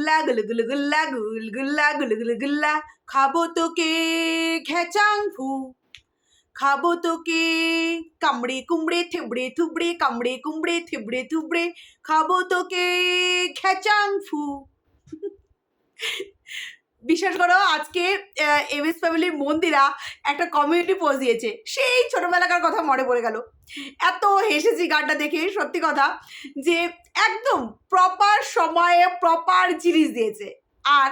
গুল্লা গুলু গুলু গুল্লা গুল গুল্লা গুলু গুলু গুল্লা খাব তোকে খেচাং ফু খাব তোকে কামড়ে কুমড়ে থেবড়ে থুবড়ে কামড়ে কুমড়ে থেবড়ে থুবড়ে খাব তোকে খেচাং ফু বিশ্বাস করো, আজকে এম এস ফ্যামিলির মন্দিরা একটা কমিউনিটি পোস্ট দিয়েছে। সেই ছোটবেলাকার কথা মনে পড়ে গেল। এত হেসেছি গানটা দেখে, সত্যি কথা, যে একদম প্রপার সময়ে প্রপার জিনিস দিয়েছে। আর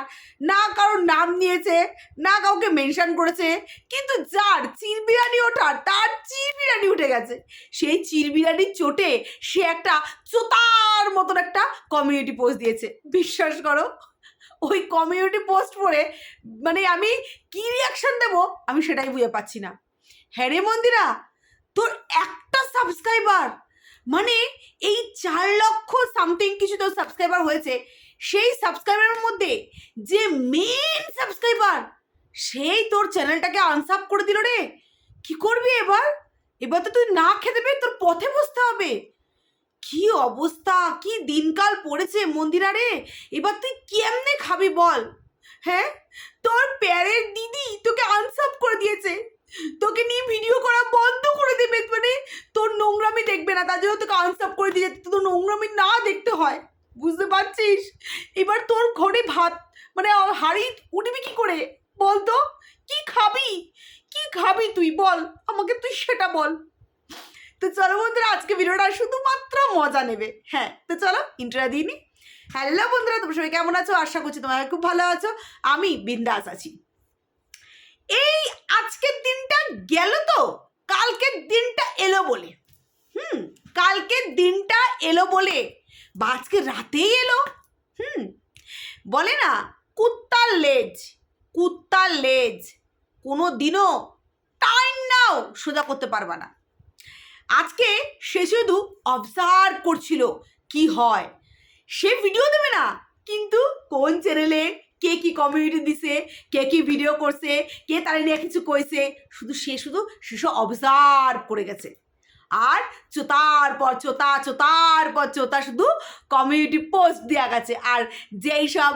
না কারোর নাম নিয়েছে, না কাউকে মেনশন করেছে, কিন্তু যার চির বিরিয়ানি ওঠা, তার চির বিরিয়ানি উঠে গেছে। সেই চির বিরিয়ানির চোটে সে একটা চোতার মতন একটা কমিউনিটি পোস্ট দিয়েছে। বিশ্বাস করো ওই কমিউনিটি পোস্ট পড়ে মানে আমি কি রিয়াকশন দেব? আমি সেটাই বুঝে পাচ্ছি না। হ্যাঁ রে মন্দিরা, তোর একটা সাবস্ক্রাইবার মানে এই চার লক্ষ সামথিং কিছু তোর সাবস্ক্রাইবার হয়েছে, সেই সাবস্ক্রাইবারের মধ্যে যে মেন সাবস্ক্রাইবার সেই তোর চ্যানেলটাকে আনসাব করে দিল রে। কি করবি এবার? এবার তো তুই না খেতে পেয়ে তোর পথে বসতে হবে। কি অবস্থা? কি দিনকাল পড়েছে মন্দিরা রে এবার তুই কেমনে খাবি বল? হ্যাঁ? তোর প্যারের দিদি তোকে আনসাব করে দিয়েছে। তোকে নিয়ে ভিডিও করা বন্ধ করে দেবে। মানে তোর নোংরামি দেখবে না। তার জন্য তোকে আনসাব করে দিয়ে যাচ্ছে। তোর নোংরামি না দেখতে হয়। বুঝতে পারছিস? এবার তোর ঘরে ভাত মানে হাড়ি উঠবি কি করে? বল তো। কি খাবি? কি খাবি তুই? বল। আমাকে তুই সেটা বল। তো চলো বন্ধুরা, আজকে ভিডিওটা শুধুমাত্র মজা নেবে। হ্যাঁ তো চলো ইন্টারভিউ দিইনি হ্যালো বন্ধুরা, তোমরা সবাই কেমন আছো? আশা করছি তোমরা খুব ভালো আছো। আমি বিন্দাস আছি। এই আজকের দিনটা গেল তো, কালকের দিনটা এলো বলে। হুম, কালকের দিনটা এলো বলে। বা আজকে রাতেই এলো। হুম, বলে না, কুত্তার লেজ কুত্তার লেজ। কোনো দিনও টাইম নাও সোজা করতে পারবা না। আজকে সে শুধু অবজার্ভ করছিল কি হয়। সে ভিডিও দেবে না, কিন্তু কোন চ্যানেলে কে কি কমিউনিটি দিছে, কে কি ভিডিও করছে, কে তারা নিয়ে কিছু কইছে, শুধু সে শুধু সেসব অবজার্ভ করে গেছে। আর চোতার পর চোতা, চোতার পর চোতা শুধু কমিউনিটি পোস্ট দেওয়া গেছে। আর যেই সব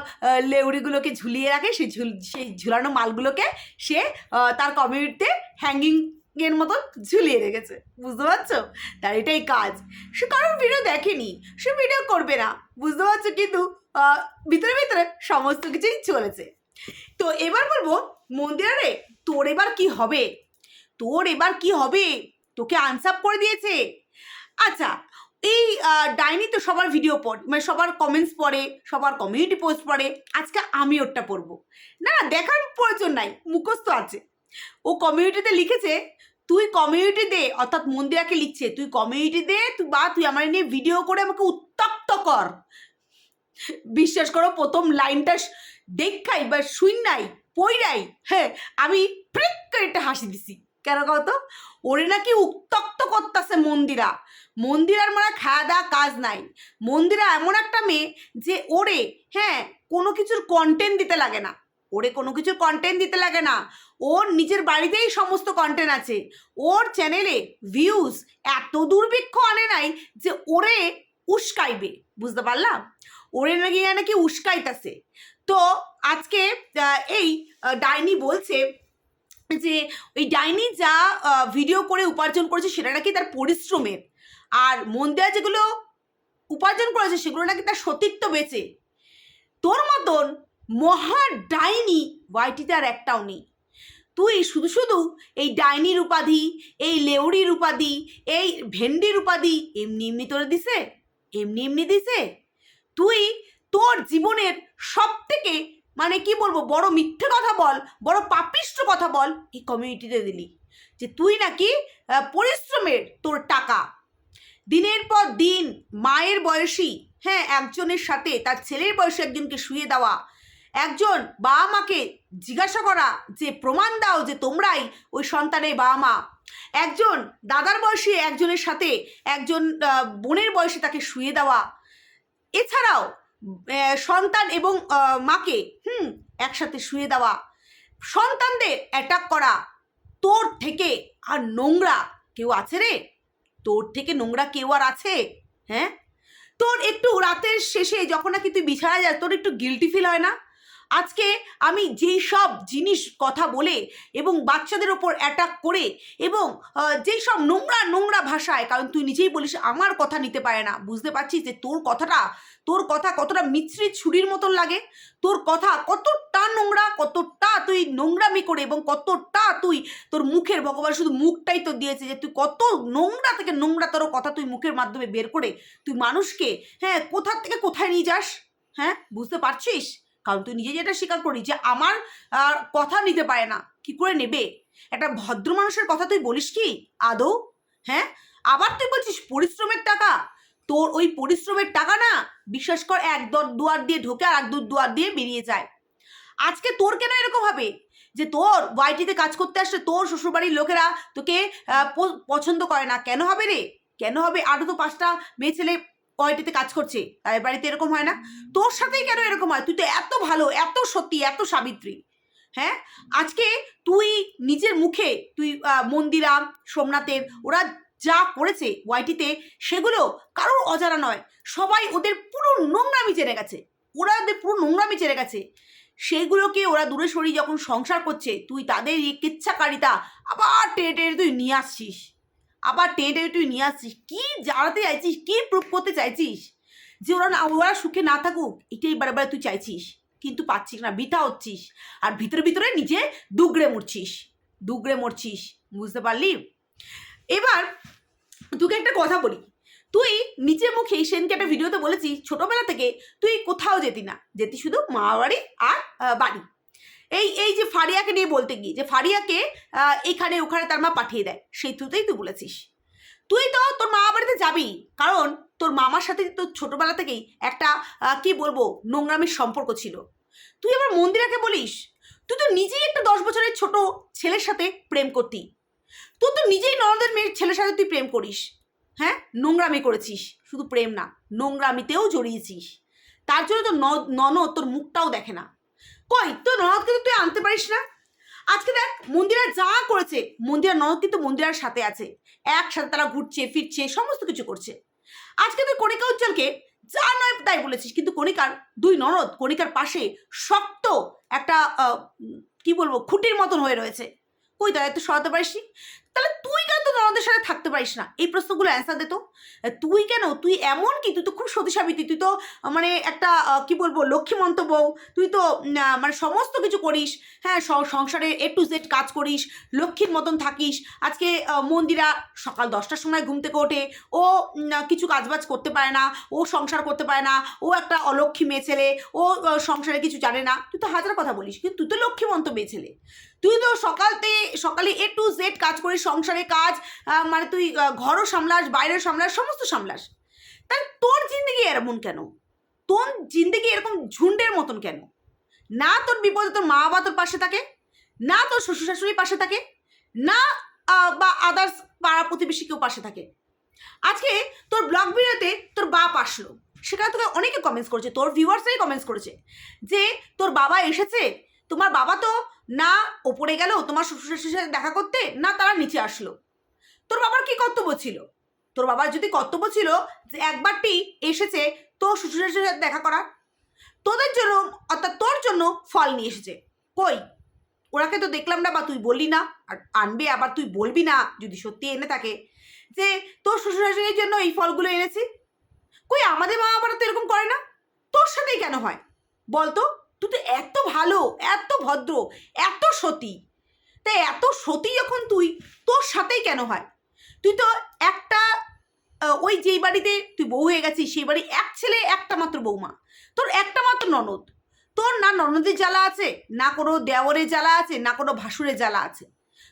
লেউড়িগুলোকে ঝুলিয়ে রাখে, সেই ঝুল, সেই ঝুলানো মালগুলোকে সে তার কমিউনিটিতে হ্যাঙ্গিং এর মতো ঝুলিয়ে রেখেছে। বুঝতে পারছ? তার এটাই কাজ। সে কারোর ভিডিও দেখেনি। সে ভিডিও করবে না। বুঝতে পারছ? কিন্তু ভিতরে ভিতরে সমস্ত কিছুই চলেছে। তো এবার বলব মন্দিরা রে তোর এবার কি হবে? তোর এবার কি হবে? তোকে আনসাপ করে দিয়েছে। আচ্ছা এই ডাইনি তো সবার ভিডিও পড়ে মানে সবার কমেন্টস পড়ে, সবার কমিউনিটি পোস্ট পড়ে। আজকে আমি ওরটা পড়ব। না, দেখার প্রয়োজন নাই। মুখস্থ আছে। ও কমিউনিটিতে লিখেছে, তুই কমিউনিটি দে অর্থাৎ মন্দিরাকে লিখছে, তুই কমিউনিটি দে তুই বা তুই আমার নিয়ে ভিডিও করে আমাকে উত্তপ্ত কর। বিশ্বাস করো, প্রথম লাইনটা দেখাই বা শুই নাই পইরাই হ্যাঁ আমি প্রিক করে একটা হাসি দিছি। কেন কত ওরে নাকি উত্তক্ত করতেছে মন্দিরা। মন্দিরার মানে খাওয়া দাওয়া কাজ নাই। মন্দিরা এমন একটা মেয়ে যে ওরে হ্যাঁ কোনো কিছুর কন্টেন্ট দিতে লাগে না। ওরে কোনো কিছু কন্টেন্ট দিতে লাগে না। ওর নিজের বাড়িতেই সমস্ত কন্টেন্ট আছে। ওর চ্যানেলে ভিউজ এত দুর্ভিক্ষ আনে নাই যে ওরে উস্কাইবে, বুঝতে পারলাম? ওরে নাকি নাকি উস্কাইতাছে। তো আজকে এই ডাইনি বলছে যে ওই ডাইনি যা ভিডিও করে উপার্জন করেছে সেটা নাকি তার পরিশ্রমের। আর মন্দিরা যেগুলো উপার্জন করেছে সেগুলো নাকি তার সতীত্ব বেঁচে। তোর মতন মহা ডাইনি, ওয়াইটিতে আর একটাও নেই। তুই শুধু শুধু এই ডাইনির উপাধি, এই লেউড়ির উপাধি, এই ভেন্ডির উপাধি এমনি এমনি তোরে দিছে, এমনি এমনি দিছে। তুই তোর জীবনের সব থেকে মানে কি বলব, বড় মিথ্যে কথা বল, বড় পাপিষ্ট কথা বল এই কমিউনিটিতে দিলি। যে তুই নাকি পরিশ্রমের তোর টাকা। দিনের পর দিন মায়ের বয়সী হ্যাঁ একজনের সাথে তার ছেলের বয়সী একজনকে শুয়ে দেওয়া একজন বাবা মাকে জিজ্ঞাসা করা, যে প্রমাণ দাও যে তোমরাই ওই সন্তানের বাবা মা। একজন দাদার বয়সী একজনের সাথে একজন বোনের বয়সে তাকে শুয়ে দেওয়া। এছাড়াও সন্তান এবং মাকে, হুম, একসাথে শুয়ে দেওয়া। সন্তানদের অ্যাটাক করা। তোর থেকে আর নোংরা কেউ আছে রে? তোর থেকে নোংরা কেউ আর আছে? হ্যাঁ? তোর একটু রাতের শেষে যখন নাকি তুই বিছানা যাস, তোর একটু গিলটি ফিল হয় না? আজকে আমি যেই সব জিনিস কথা বলে এবং বাচ্চাদের ওপর অ্যাটাক করে এবং যেই সব নোংরা নোংরা ভাষায়, কারণ তুই নিজেই বলিস আমার কথা নিতে পারে না, বুঝতে পারছিস যে তোর কথাটা, তোর কথা কতটা মিশ্রিত ছুরির মতন লাগে, তোর কথা কতটা নোংরা, কতটা তুই নোংরামি করে এবং কতটা তুই তোর মুখের, ভগবান শুধু মুখটাই তো দিয়েছে যে তুই কত নোংরা থেকে নোংরা তোর কথা তুই মুখের মাধ্যমে বের করে তুই মানুষকে হ্যাঁ কোথা থেকে কোথায় নিয়ে যাস হ্যাঁ বুঝতে পারছিস? কারণ তুই নিজে যেটা স্বীকার করি যে আমার কথা নিতে পারে না, কি করে নেবে? একটা ভদ্র মানুষের কথা তুই বলিস কি? আদৌ? হ্যাঁ? আবার তুই বলছিস পরিশ্রমের টাকা? তোর ওই পরিশ্রমের টাকা না, বিশ্বাস কর, এক দর দুয়ার দিয়ে ঢোকে আর এক দু দুয়ার দিয়ে বেরিয়ে যায়। আজকে তোর কেন এরকম হবে? যে তোর ওয়াইটিতে কাজ করতে আসলে তোর শ্বশুরবাড়ির লোকেরা তোকে পছন্দ করে না। কেন হবে রে? কেন হবে? আরও তো পাঁচটা মেয়ে ছেলে ওয়াইটিতে কাজ করছে তাদের বাড়িতে এরকম হয় না। তোর সাথেই কেন এরকম হয়? তুই তো এত ভালো এত সত্যি এত সাবিত্রী। হ্যাঁ? আজকে তুই নিজের মুখে তুই মন্দিরা সোমনাথের ওরা যা করেছে ওয়াইটিতে সেগুলো কারোর অজানা নয়। সবাই ওদের পুরো নোংরামি চেনে গেছে। ওরা ওদের পুরো নোংরামি চেনে গেছে। সেইগুলোকে ওরা দূরে সরিয়ে যখন সংসার করছে তুই তাদের এই কিচ্ছাকারিতা আবার টেনে টেনে তুই নিয়ে আসছিস। আবার টেনে টেনে তুই নিয়ে আসছিস। কী জানাতে চাইছিস? কী প্রুভ করতে চাইছিস? যে ওরা না, ওরা সুখে না থাকুক, এটাই বারে বারে তুই চাইছিস। কিন্তু পাচ্ছিস না, বৃথা হচ্ছিস। আর ভিতরে ভিতরে নিজে দুগড়ে মরছিস। দুগড়ে মরছিস, বুঝতে পারলি? এবার তোকে একটা কথা বলি। তুই নিজে মুখে এই সেনকে একটা ভিডিওতে বলেছিস, ছোটবেলা থেকে তুই কোথাও যেতি না। যেতি শুধু মা বাড়ি আর বাড়ি। এই এই যে ফারিয়াকে নিয়ে বলতে গিয়ে, যে ফারিয়াকে এখানে, ওখানে তার মা পাঠিয়ে দেয়, সেই থ্রুতেই তুই বলেছিস। তুই তো তোর মা বাড়িতে যাবি, কারণ তোর মামার সাথে তোর ছোটবেলা থেকেই একটা কি বলব, নোংরামির সম্পর্ক ছিল। তুই আবার মন্দিরাকে বলিস? তুই তো নিজেই একটা দশ বছরের ছোট ছেলের সাথে প্রেম করতি। তুই তো নিজেই ননদের মেয়ের ছেলের সাথে তুই প্রেম করিস। হ্যাঁ? নোংরামি করেছিস, শুধু প্রেম না, নোংরামিতেও জড়িয়েছিস। তার জন্য তো ননদ তোর মুখটাও দেখে না। কই? তোর ননদকে তো তুই আনতে পারিস না। আজকে দেখ, মন্দিরা যা করেছে, মন্দিরা ননদ কিন্তু মন্দিরার সাথে আছে। একসাথে তারা ঘুরছে, ফিরছে, সমস্ত কিছু করছে। আজকে তুই কণিকা উজ্জ্বলকে যা নয় তাই বলেছিস, কিন্তু কণিকার দুই ননদ, কণিকার পাশে শক্ত একটা কি বলব, খুঁটির মতন হয়ে রয়েছে। কই তাই তো সরাতে পারিস নি? তাহলে তুই কেন তো ননদের সাথে থাকতে পারিস না? এই প্রশ্নগুলো অ্যান্সার দে তো। তুই কেন? তুই এমন কি? তুই তো খুব সতী সাবিত্রী তুই তো মানে একটা কি বলব, লক্ষ্মীমন্ত বউ। তুই তো মানে সমস্ত কিছু করিস। হ্যাঁ সংসারে এ টু জেড কাজ করিস, লক্ষ্মীর মতন থাকিস। আজকে মন্দিরা সকাল দশটার সময় ঘুম থেকে ওঠে। ও কিছু কাজবাজ করতে পারে না। ও সংসার করতে পারে না। ও একটা অলক্ষ্মী মেয়ে ছেলে। ও সংসারে কিছু জানে না। তুই তো হাজার কথা বলিস। কিন্তু তুই তো লক্ষ্মীমন্ত মেয়ে ছেলে। তুই তো সকালতে সকালে এ টু জেড কাজ করিস, সংসারে কাজ মানে তুই ঘরও সামলাস, বাইরেও সামলাস, সমস্ত সামলাস। তাহলে তোর জিন্দগি এরকম কেন? তোর জিন্দগি এরকম ঝুন্ডের মতন কেন? না তোর বিপদে তোর মা বাবা তোর পাশে থাকে, না তোর শ্বশুর শাশুড়ি পাশে থাকে, না বা আদার্স পাড়া প্রতিবেশী কেউ পাশে থাকে। আজকে তোর ব্লগ ভিডিওতে তোর বাপ আসলো। সেখানে তোকে অনেকে কমেন্টস করেছে, তোর ভিউয়ার্সরাই কমেন্টস করেছে যে তোর বাবা এসেছে, তোমার বাবা তো না ওপরে গেল, তোমার শ্বশুর শাশুড়ির সাথে দেখা করতে, না তারা নিচে আসলো। তোর বাবার কি কর্তব্য ছিল? তোর বাবার যদি কর্তব্য ছিল যে একবারটি এসেছে তো শ্বশুর শাশুড়ির সাথে দেখা করার, তোদের জন্য, অর্থাৎ তোর জন্য ফল নিয়ে এসেছে। কই? ওরাকে তো দেখলাম না বা তুই বললি না, আর আনবে আবার তুই বলবি না যদি সত্যি এনে থাকে যে তোর শ্বশুর শাশুড়ির জন্য এই ফলগুলো এনেছি? কই আমাদের মা বাবারা তো এরকম করে না? তোর সাথেই কেন হয়? বলতো তুই তো এত ভালো, এত ভদ্র, এত সতী। তাই এত সতী যখন তুই, তোর সাথেই কেন হয়? তুই তো একটা ওই যেই বাড়িতে তুই বউ হয়ে গেছিস, সেই বাড়ি এক ছেলে, একটা মাত্র বৌমা তোর একটা মাত্র ননদ। তোর না ননদের জ্বালা আছে, না কোনো দেওরের জ্বালা আছে, না কোনো ভাসুরের জ্বালা আছে।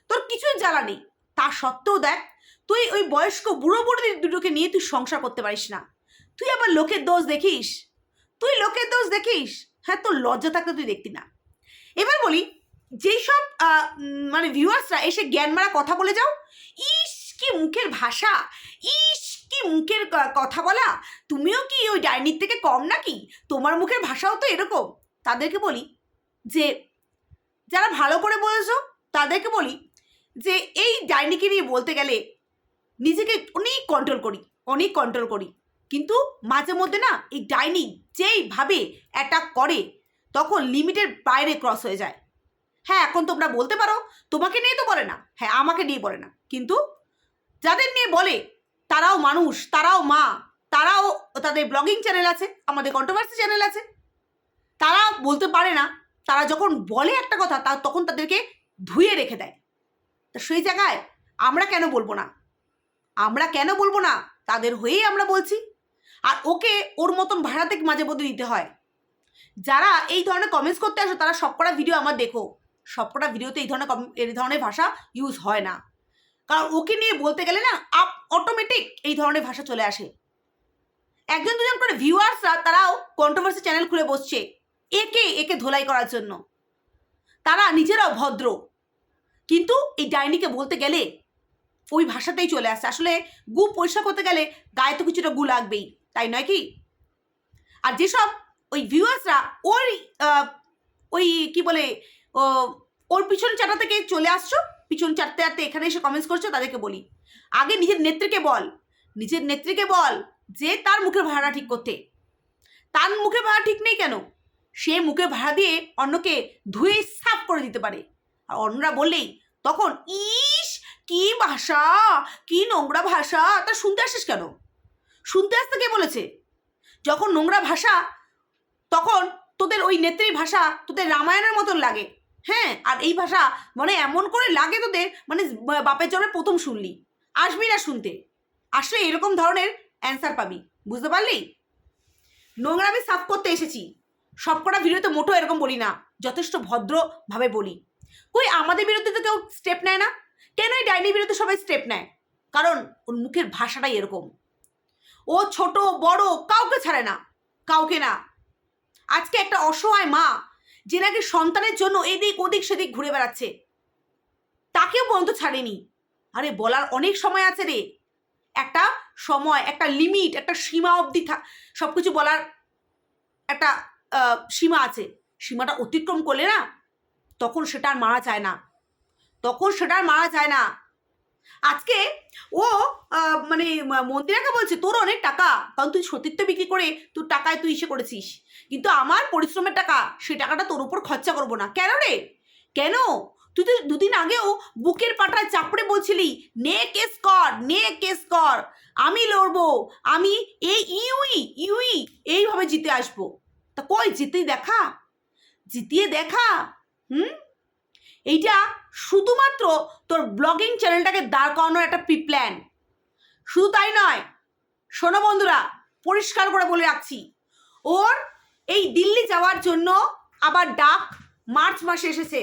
তোর কিছুই জ্বালা নেই। তা সত্ত্বেও দেখ, তুই ওই বয়স্ক বুড়ো বুড়িদের দুটোকে নিয়ে তুই সংসার করতে পারিস না। তুই আবার লোকের দোষ দেখিস? তুই লোকের দোষ দেখিস? হ্যাঁ তোর লজ্জা থাকলে তুই দেখতি না। এবার বলি যেই সব মানে ভিউয়ার্সরা এসে জ্ঞান মারা কথা বলে যাও, ইস কি মুখের ভাষা, ইস কি মুখের কথা বলা, তুমিও কি ওই ডাইনির থেকে কম নাকি? তোমার মুখের ভাষাও তো এরকম। তাদেরকে বলি যে, যারা ভালো করে বলেছ, তাদেরকে বলি যে, এই ডাইনিকে নিয়ে বলতে গেলে নিজেকে অনেক কন্ট্রোল করি, অনেক কন্ট্রোল করি। কিন্তু মাঝে মধ্যে না এই ডাইনি যেইভাবে অ্যাটাক করে, তখন লিমিটের বাইরে ক্রস হয়ে যায়। হ্যাঁ এখন তোমরা বলতে পারো, তোমাকে নিয়ে তো বলে না। হ্যাঁ আমাকে নিয়ে বলে না। কিন্তু যাদের নিয়ে বলে, তারাও মানুষ, তারাও মা, তারাও তাদের ব্লগিং চ্যানেল আছে, আমাদের কন্ট্রোভার্সি চ্যানেল আছে। তারা বলতে পারে না, তারা যখন বলে একটা কথা, তা তখন তাদেরকে ধুয়ে রেখে দেয়। তা সেই জায়গায় আমরা কেন বলব না? আমরা কেন বলব না? তাদের হয়েই আমরা বলছি। আর ওকে ওর মতন ভাড়াতে মাঝে মধ্যে দিতে হয়। যারা এই ধরনের কমেন্টস করতে আসো, তারা সবকটা ভিডিও আমার দেখো। সবকটা ভিডিওতে এই ধরনের কম- এই ধরনের ভাষা ইউজ হয় না। কারণ ওকে নিয়ে বলতে গেলে না, আপ অটোমেটিক এই ধরনের ভাষা চলে আসে। একজন দুজন করে ভিউয়ার্সরা তারাও কন্ট্রোভার্সি চ্যানেল খুলে বসছে। একে একে ধোলাই করার জন্য। তারা নিজেরাও ভদ্র। কিন্তু এই ডাইনিকে বলতে গেলে ওই ভাষাতেই চলে আসে। আসলে গু পরিষ্কার করতে গেলে গায়ে তো কিছুটা গু লাগবেই। তাই নয় কি? আর যেসব ওই ভিউয়ার্সরা ওর ওই কি বলে ওর পিছন চাটা থেকে চলে আসছো, পিছন চাটতে চাটতে এখানে এসে কমেন্টস করছ, তাদেরকে বলি। আগে নিজের নেত্রীকে বল, নিজের নেত্রীকে বল যে তার মুখের ভাড়া ঠিক করতে। তার মুখে ভাড়া ঠিক নেই কেন? সে মুখে ভাড়া দিয়ে অন্যকে ধুয়ে সাফ করে দিতে পারে। আর অন্যরা বললেই তখন, ইস, কি ভাষা, কি নোংরা ভাষা, তা শুনতে আসিস কেন? শুনতে আসতে কে বলেছে? যখন নোংরা ভাষা, তখন তোদের ওই নেত্রী ভাষা তোদের রামায়ণের মতন লাগে। হ্যাঁ আর এই ভাষা মানে এমন করে লাগে তোদের মানে বাপের জন্মে প্রথম শুনলি। আসবি না শুনতে। আসলে এরকম ধরনের অ্যান্সার পাবি। বুঝতে পারলি? নোংরা আমি সাফ করতে এসেছি। সবকটা ভিডিওতে মোটো এরকম বলি না। যথেষ্ট ভদ্রভাবে বলি। কই, আমাদের বিরুদ্ধে তো কেউ স্টেপ নেয় না? কেন এই ডাইনির বিরুদ্ধে সবাই স্টেপ নেয়? কারণ ওর মুখের ভাষাটাই এরকম। ও ছোট, বড়, কাউকে ছাড়ে না, কাউকে না। আজকে একটা অসহায় মা, যে নাকি সন্তানের জন্য এদিক ওদিক সেদিক ঘুরে বেড়াচ্ছে, তাকেও পর্যন্ত ছাড়েনি। আরে, বলার অনেক সময় আছে রে। একটা সময়, একটা লিমিট একটা সীমা অবধি সব কিছু বলার একটা সীমা আছে। সীমাটা অতিক্রম করলে না, তখন সেটা আর মারা যায় না। তখন সেটা আর মারা যায় না। আজকে ও মানে মন্দিরাকে বলছে, তোর অনেক টাকা, কারণ তুই সতীত্ব বিক্রি করে তোর টাকায় তুই ইসে করেছিস। কিন্তু আমার পরিশ্রমের টাকা, সেই টাকাটা তোর উপর খরচা করব না। কেন রে? কেন? তুই তো দুদিন আগেও বুকের পাটায় চাপড়ে বলছিলি, নে কেস কর, নে কেস কর, আমি লড়বো, আমি এই ইউই ইউই, এইভাবে জিতে আসব। তা কই জিতেই দেখা? জিতিয়ে দেখা? হুম? এইটা শুধুমাত্র তোর ব্লগিং চ্যানেলটাকে দাঁড় করানোর একটা প্রি প্ল্যান শুধু তাই নয়, শোনো বন্ধুরা, পরিষ্কার করে বলে রাখছি, ওর এই দিল্লি যাওয়ার জন্য আবার ডাক মার্চ মাসে এসেছে।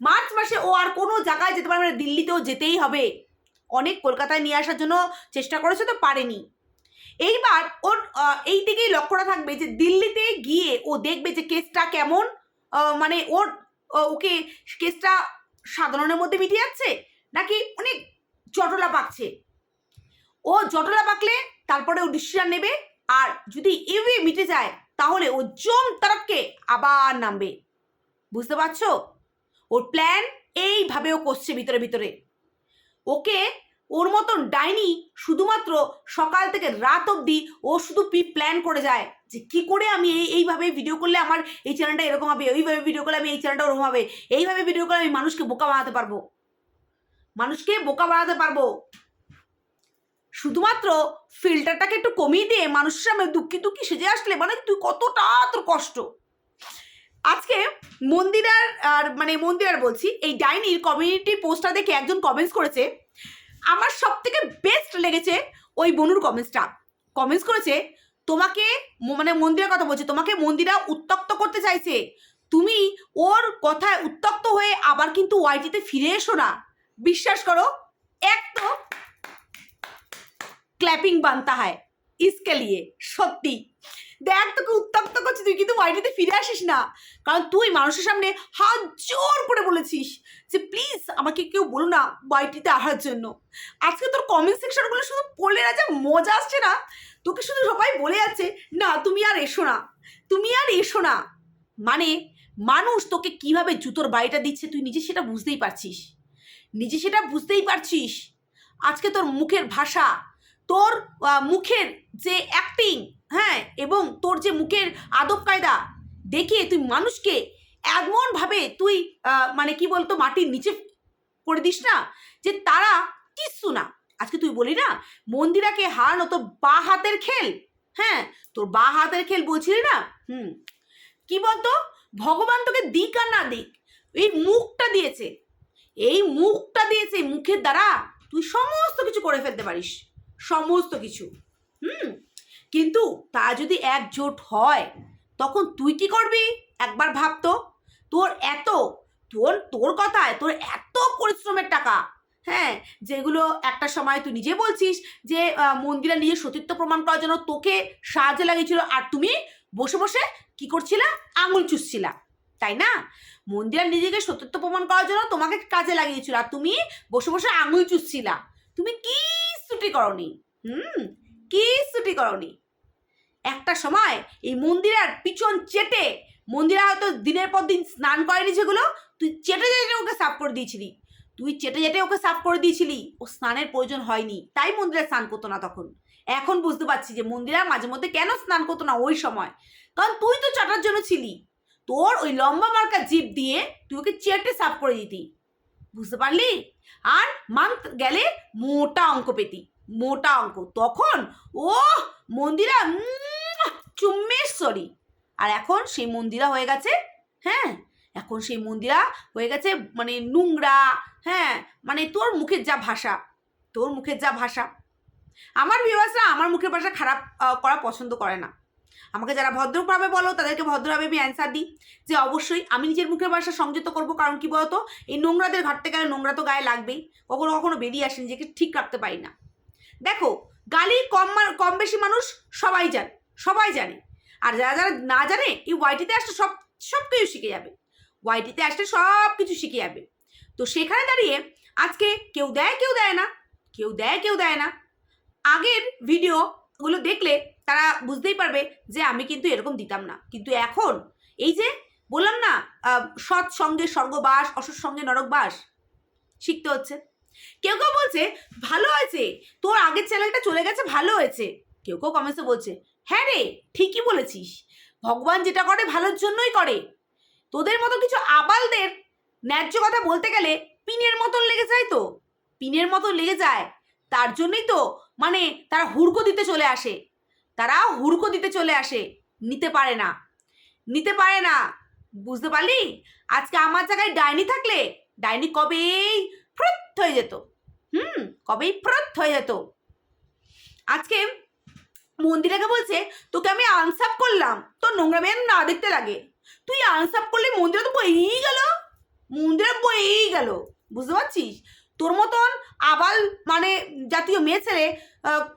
মার্চ মাসে ও আর কোনো জায়গায় যেতে পারবে না, দিল্লিতেও যেতেই হবে। অনেক কলকাতায় নিয়ে আসার জন্য চেষ্টা করেছে, তো পারেনি। এইবার ওর এই দিকেই লক্ষ্যটা থাকবে যে দিল্লিতে গিয়ে ও দেখবে যে কেসটা কেমন মানে ওর ওকে কেসটা সাধারণের মধ্যে মিটে যাচ্ছে? নাকি অনেক জটলা পাকছে? ও জটলা পাকলে তারপরে ও ডিসিশন নেবে? আর যদি ইউএ মিটে যায়, তাহলে ও জম তারককে আবার নামবে। বুঝতে পারছ? ওর প্ল্যান এইভাবে ও করছে ভিতরে ভিতরে। ওকে ওর মতন ডাইনি শুধুমাত্র সকাল থেকে রাত অবধি ও শুধু পি প্ল্যান করে যায় যে কি করে আমি এই, এইভাবে ভিডিও করলে আমার এই চ্যানেলটা এরকম হবে ওইভাবে ভিডিও করলে আমি এই চ্যানেলটা ওরকম হবে, এইভাবে ভিডিও করলে আমি মানুষকে বোকা বানাতে পারব। মানুষকে বোকা বানাতে পারব। শুধুমাত্র ফিল্টারটাকে একটু কমিয়ে দিয়ে মানুষের সামনে দুঃখী দুঃখী সেজে আসলে মানে তুই কতটা তোর কষ্ট। আজকে মন্দিরার আর মানে মন্দিরার বলছি, এই ডাইনির কমিউনিটি পোস্টটা দেখে একজন কমেন্টস করেছে আমার সব থেকে বেস্ট লেগেছে ওই বনুর কমেন্টসটা কমেন্টস করেছে, তোমাকে মানে মন্দিরের কথা বলছে, তোমাকে মন্দিরা উত্তক্ত করতে চাইছে। তুমি ওর কথায় উত্তক্ত হয়ে আবার কিন্তু ওয়াইটিতে ফিরে এসো না। বিশ্বাস করো এক তো ক্ল্যাপিং বানতা হয়। ইসকে লিয়ে, সত্যি। দেখ তোকে উত্তপ্ত করছি, তুই কিন্তু ওয়াইটিতে ফিরে আসিস না। কারণ তুই মানুষের সামনে হাত জোর করে বলেছিস যে, প্লিজ আমাকে কেউ বলো না ওয়াইটিতে আসার জন্য। আজকে তোর কমেন্ট সেকশনগুলো শুধু পড়লে না যে মজা আসছে না, তোকে শুধু সবাই বলে যাচ্ছে, না, তুমি আর এসো না, তুমি আর এসো না। মানে মানুষ তোকে কীভাবে জুতোর বাড়িটা দিচ্ছে তুই নিজে সেটা বুঝতেই পারছিস। নিজে সেটা বুঝতেই পারছিস। আজকে তোর মুখের ভাষা, তোর মুখের যে অ্যাক্টিং হ্যাঁ এবং তোর যে মুখের আদব কায়দা দেখে তুই মানুষকে এমনভাবে তুই মানে কি বলতো, মাটির নিচে করে দিস না যে তারা কিচ্ছু না। আজকে তুই বলি না, মন্দিরাকে হারানো তোর বা হাতের খেল হ্যাঁ তোর বা হাতের খেল বলছিলি না? হুম, কি বলতো, ভগবান তোকে দিক আর না দিক, এই মুখটা দিয়েছে, এই মুখটা দিয়েছে, মুখের দ্বারা তুই সমস্ত কিছু করে ফেলতে পারিস, সমস্ত কিছু, হুম। কিন্তু তা যদি একজোট হয়, তখন তুই কি করবি? একবার ভাবতো তোর এত, তোর তোর কথায় তোর এত পরিশ্রমের টাকা। হ্যাঁ যেগুলো একটা সময় তুই নিজে বলছিস যে মন্দিরা নিজের সতীত্ব প্রমাণ করার জন্য তোকে সাহায্যে লাগিয়েছিল আর তুমি বসে বসে কি করছিলা? আঙুল চুষছিলা, তাই না? মন্দিরা নিজেকে সতীত্ব প্রমাণ করার জন্য তোমাকে কাজে লাগিয়েছিল আর তুমি বসে বসে আঙুল চুষছিলা। তুমি কি ছুটি করনি? হুম? কি ছুটি করনি। একটা সময় এই মন্দিরার পিছন চেটে মন্দিরা হয়তো দিনের পর দিন স্নান করেনি যেগুলো তুই চেটে চেটে ওকে সাফ করে দিয়েছিলি। তুই চেটে চেটে ওকে সাফ করে দিয়েছিলি, ও স্নানের প্রয়োজন হয়নি, তাই মন্দিরে স্নান করতো না তখন। এখন বুঝতে পারছি যে মন্দিরা মাঝে মধ্যে কেন স্নান করতো না ওই সময়। কারণ তুই তো চাটার জন্য ছিলি। তোর ওই লম্বা মার্কা জিপ দিয়ে তুই ওকে চেটে সাফ করে দিতি। বুঝতে পারলি? আর মান্থ গেলে মোটা অঙ্ক পেতি। মোটা অঙ্ক। তখন ও মন্দিরা চুম্মেশ্বরী। আর এখন সেই মন্দিরা হয়ে গেছে হ্যাঁ এখন সেই মন্দিরা হয়ে গেছে মানে নোংরা হ্যাঁ মানে তোর মুখের যা ভাষা, তোর মুখের যা ভাষা। আমার ভিউয়ার্সরা আমার মুখের ভাষা খারাপ করা পছন্দ করে না। আমাকে যারা ভদ্রভাবে বলো, তাদেরকে ভদ্রভাবে আমি অ্যান্সার দিই যে অবশ্যই আমি নিজের মুখের ভাষা সংযত করব। কারণ কি বলতো? এই নোংরাদের ঘাটতে গেলে নোংরা তো গায়ে লাগবেই। কখনো কখনো বেরিয়ে আসে নিজেকে ঠিক রাখতে পারি না। দেখো, গালি কম কম বেশি মানুষ সবাই জানে সবাই জানে। আর যারা যারা না জানে, এই ওয়াইটিতে আসলে সব সব কিছু শিখে যাবে। ওয়াইটিতে আসলে সব কিছু শিখে যাবে। তো সেখানে দাঁড়িয়ে আজকে কেউ দেয় কেউ দেয় না, কেউ দেয় কেউ দেয় না। আগের ভিডিওগুলো দেখলে তারা বুঝতেই পারবে যে আমি কিন্তু এরকম দিতাম না। কিন্তু এখন, এই যে বললাম না সৎ সঙ্গে স্বর্গবাস অসৎ সঙ্গে নরকবাস শিখতে হচ্ছে। কেউ কেউ বলছে, ভালো হয়েছে, তোর আগের চ্যানেলটা চলে গেছে, ভালো হয়েছে। কেউ কেউ কমেন্টসে বলছে হ্যাঁ রে, ঠিকই বলেছিস। ভগবান যেটা করে, ভালোর জন্যই করে। তোদের মতো কিছু আবালদের ন্যায্য কথা বলতে গেলে পিনের মতন লেগে যায় তো। পিনের মতন লেগে যায়। তার জন্যই তো মানে তারা হুড়কো দিতে চলে আসে। তারা হুড়কো দিতে চলে আসে। নিতে পারে না। নিতে পারে না। বুঝতে পারলি? আজকে আমার জায়গায় ডাইনি থাকলে, ডাইনি কবেই ফ্রত হয়ে যেত। হুম, কবেই ফ্রত হয়ে যেত। আজকে মন্দিরাকে বলছে, তোকে আমি আনসাপ করলাম। তোর নোংরা মেয়ে না দেখতে লাগে। তুই আনসাপ করলে, মন্দিরা তো বইয়েই গেল। মন্দিরা বইয়েই গেল। বুঝতে পারছিস? তোর মতন আবাল মানে জাতীয় মেয়ে ছেলে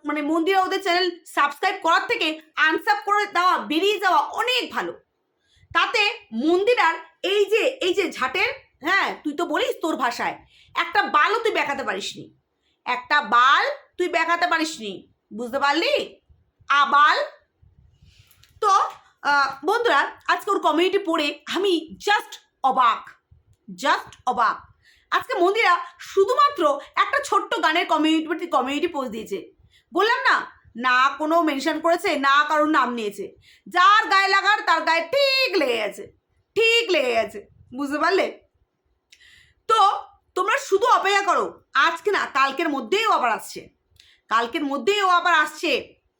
মানে মন্দিরা ওদের চ্যানেল সাবস্ক্রাইব করার থেকে আনসাপ করে দেওয়া, বেরিয়ে যাওয়া অনেক ভালো। তাতে মন্দিরার এই যে এই যে ঝাটের হ্যাঁ তুই তো বলিস তোর ভাষায়। একটা বালও তুই দেখাতে পারিসনি। একটা বাল তুই দেখাতে পারিসনি, বুঝতে পারলি? আবাল তো বন্ধুরা, আজকে ওর কমিউনিটি পড়ে আমি জাস্ট অবাক জাস্ট অবাক। আজকে মন্দিরা শুধুমাত্র একটা ছোট্ট গানের কমিউনিটি কমিউনিটি পোস্ট দিয়েছে। বললাম না না কোনো মেনশন করেছে, না কারোর নাম নিয়েছে। যার গায়ে লাগার, তার গায়ে ঠিক লেগে গেছে, ঠিক লেগে গেছে, বুঝতে পারলে? তো তোমরা শুধু অপেক্ষা করো। আজকে না, কালকের মধ্যেই ও আবার আসছে। কালকের মধ্যেই ও আবার আসছে।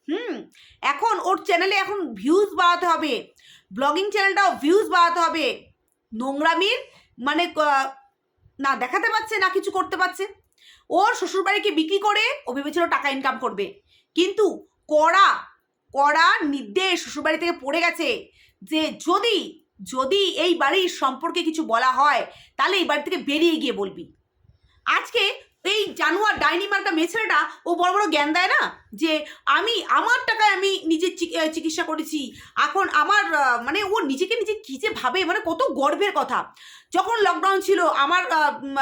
হুম, এখন ওর চ্যানেলে এখন ভিউজ বাড়াতে হবে। ব্লগিং চ্যানেলটাও ভিউজ বাড়াতে হবে। নোংরামির মানে না দেখাতে পারছে, না কিছু করতে পারছে। ওর শ্বশুরবাড়িকে বিক্রি করে ও ভেবেছিল টাকা ইনকাম করবে। কিন্তু কড়া কড়া নির্দেশ শ্বশুরবাড়ি থেকে পড়ে গেছে যে যদি যদি এই বাড়ির সম্পর্কে কিছু বলা হয়, তাহলে এই বাড়ি থেকে বেরিয়ে গিয়ে বলবি। আজকে এই জানুয়ার ডাইনি মার্কা মেয়ে ছেলেটা ও বড় বড় জ্ঞান দেয় না? যে আমি, আমার টাকায় আমি নিজে চিকি- চিকিৎসা করেছি। এখন আমার মানে ও নিজেকে নিজে কী যে ভাবে মানে কত গর্বের কথা। যখন লকডাউন ছিল, আমার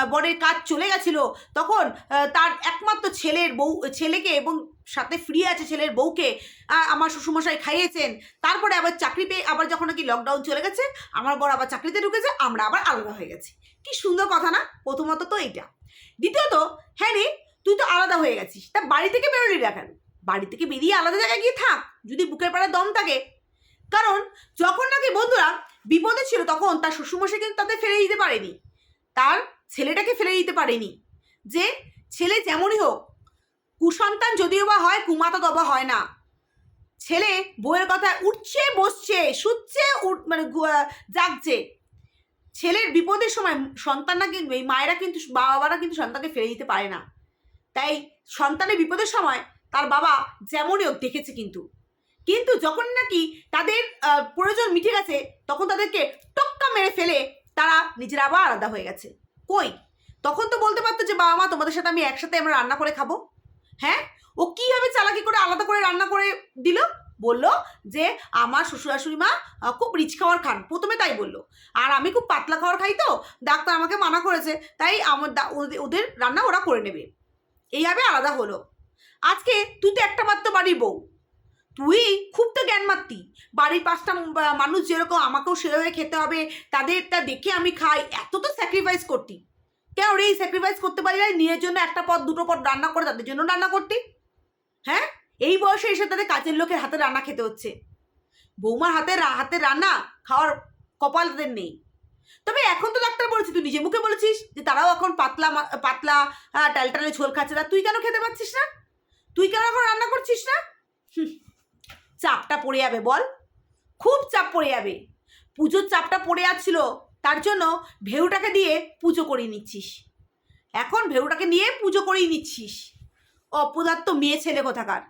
বরের কাজ চলে গেছিল, তখন তার একমাত্র ছেলের বউ, ছেলেকে এবং সাথে ফ্রি আছে ছেলের বউকে আমার শ্বশুরমশাই খাইয়েছেন। তারপরে আবার চাকরি পেয়ে, আবার যখন নাকি লকডাউন চলে গেছে, আমার বর আবার চাকরিতে ঢুকেছে, আমরা আবার আলাদা হয়ে গেছি। কি সুন্দর কথা না? প্রথমত তো এইটা। দ্বিতীয়ত হ্যাঁ রে তুই তো আলাদা হয়ে গেছিস। তা বাড়ি থেকে বেরোলি না কেন? বাড়ি থেকে বেরিয়ে আলাদা জায়গায় গিয়ে থাক, যদি বুকের পাড়ায় দম থাকে। কারণ, যখন নাকি বন্ধুরা বিপদে ছিল তখন তার শ্বশুরমশাই কিন্তু তাদের ফেলে দিতে পারেনি। তার ছেলেটাকে ফেলে দিতে পারেনি। যে ছেলে যেমনই হোক, কুসন্তান যদিও বা হয়, কুমাতা দবা হয় না। ছেলে বউয়ের কথা উঠছে, বসছে, শুচ্ছে, উঠ মানে জাগছে। ছেলের বিপদের সময় সন্তানরা কিন্তু, এই মায়েরা কিন্তু বাবা বাবারা কিন্তু সন্তানকে ফেলে দিতে পারে না। তাই সন্তানের বিপদের সময় তার বাবা যেমনই হোক দেখেছে কিন্তু। কিন্তু যখন নাকি তাদের প্রয়োজন মিটে গেছে, তখন তাদেরকে টক্কা মেরে ফেলে তারা নিজেরা আবার আলাদা হয়ে গেছে। কই? তখন তো বলতে পারতো যে বাবা মা তোমাদের সাথে আমি একসাথে আমরা রান্না করে খাব। হ্যাঁ? ও কীভাবে চালাকি করে, আলাদা করে রান্না করে দিল? বলল যে আমার শ্বশুর শাশুড়ি মা খুব রিচ খাবার খান। প্রথমে তাই বলল। আর আমি খুব পাতলা খাওয়ার খাই তো, ডাক্তার আমাকে মানা করেছে, তাই আমার ওদের- রান্না ওরা করে নেবে। এইভাবে আলাদা হলো। আজকে তুই তো একটা মাত্র বাড়ির বউ। তুই খুব তো জ্ঞান মারতি বাড়ির পাঁচটা মানুষ যেরকম আমাকেও সেভাবে খেতে হবে, তাদেরটা দেখে আমি খাই, এত তো স্যাক্রিফাইস করতি। কেন রে এই স্যাক্রিফাইস করতে পারি না নিজের জন্য একটা পদ, দুটো পদ রান্না করে তাদের জন্য রান্না করতি। হ্যাঁ? এই বয়সে এসে তাদের কাজের লোকের হাতে রান্না খেতে হচ্ছে। বৌমার হাতে হাতের রান্না খাওয়ার কপাল তাদের নেই। তবে এখন তো ডাক্তার বলেছি, তুই নিজে মুখে বলেছিস যে তারাও এখন পাতলা পাতলা টালটালে ঝোল খাচ্ছে। তা তুই কেন খেতে পারছিস না? তুই কেন এখন রান্না করছিস না? চাপটা পড়ে যাবে বল। খুব চাপ পড়ে যাবে। পুজোর চাপটা পড়ে যাচ্ছিল, তার জন্য ভেউটাকে দিয়ে পুজো করিয়ে নিচ্ছিস। এখন ভেউটাকে নিয়ে পুজো করিয়ে নিচ্ছিস। অপদার্থ মেয়ে ছেলে কোথাকার?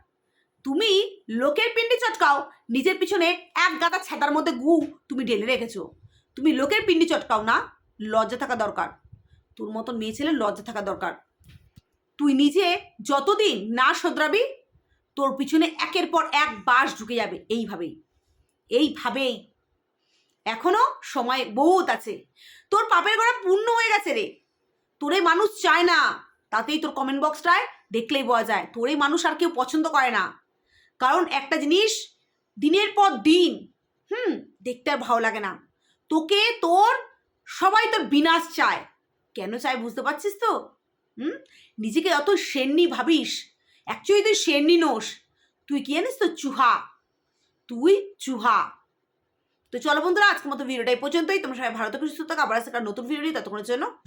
তুমি লোকের পিন্ডি চটকাও, নিজের পিছনে এক গাদা ছাতার মধ্যে গু তুমি ঢেলে রেখেছো। তুমি লোকের পিন্ডি চটকাও না, লজ্জা থাকা দরকার। তোর মতন মেয়ে ছেলে লজ্জা থাকা দরকার। তুই নিজে যতদিন না শোধরাবি, তোর পিছনে একের পর এক বাস ঢুকে যাবে, এইভাবেই। এইভাবেই। এখনও সময় বহুত আছে। তোর পাপের গড়া পূর্ণ হয়ে গেছে রে। তোরে মানুষ চায় না। তাতেই তোর কমেন্ট বক্সটায় দেখলেই পাওয়া যায়। তোরে মানুষ আর কেউ পছন্দ করে না। কারণ একটা জিনিস দিনের পর দিন, হুম, দেখতে আর ভালো লাগে না। তোকে, তোর, সবাই তোর বিনাশ চায়। কেন চায় বুঝতে পারছিস তো? হুম, নিজেকে অত শেরনি ভাবিস। অ্যাকচুয়ালি তুই শেরনি নোস। তুই কি জানিস তো? চুহা। তুই চুহা। তো চলো বন্ধুরা, আজকের মতো ভিডিওটা এই পর্যন্তই। তোমরা সবাই থাকো, সুস্থ থাকো। আবার একটা নতুন ভিডিও নিয়ে ততক্ষণের জন্য।